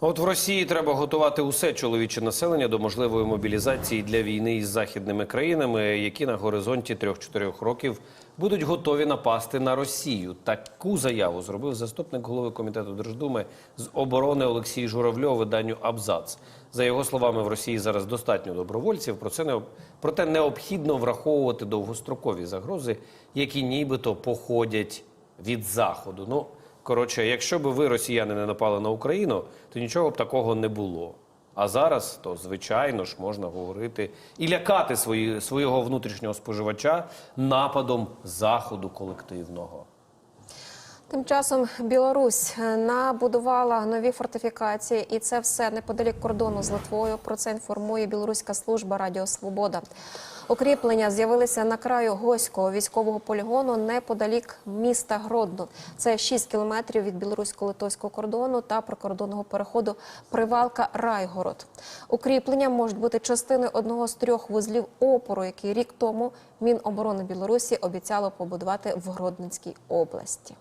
От в Росії треба готувати усе чоловіче населення до можливої мобілізації для війни із західними країнами, які на горизонті 3-4 років будуть готові напасти на Росію. Таку заяву зробив заступник голови комітету Держдуми з оборони Олексій Журавльов виданню Абзац. За його словами, в Росії зараз достатньо добровольців. Про це не проте необхідно враховувати довгострокові загрози, які нібито походять від заходу. Ну Коротше, якщо б ви, росіяни, не напали на Україну, то нічого б такого не було. А зараз, то звичайно ж, можна говорити і лякати свої, свого внутрішнього споживача нападом заходу колективного. Тим часом Білорусь е, набудувала нові фортифікації, і це все неподалік кордону з Литвою. Про це інформує білоруська служба Радіо Свобода. Укріплення з'явилися на краю Госького військового полігону неподалік міста Гродно. Це 6 кілометрів від білорусько-литовського кордону та прикордонного переходу Привалка Райгород. Укріплення можуть бути частиною одного з трьох вузлів опору, який рік тому Міноборони Білорусі обіцяло побудувати в Гродненській області.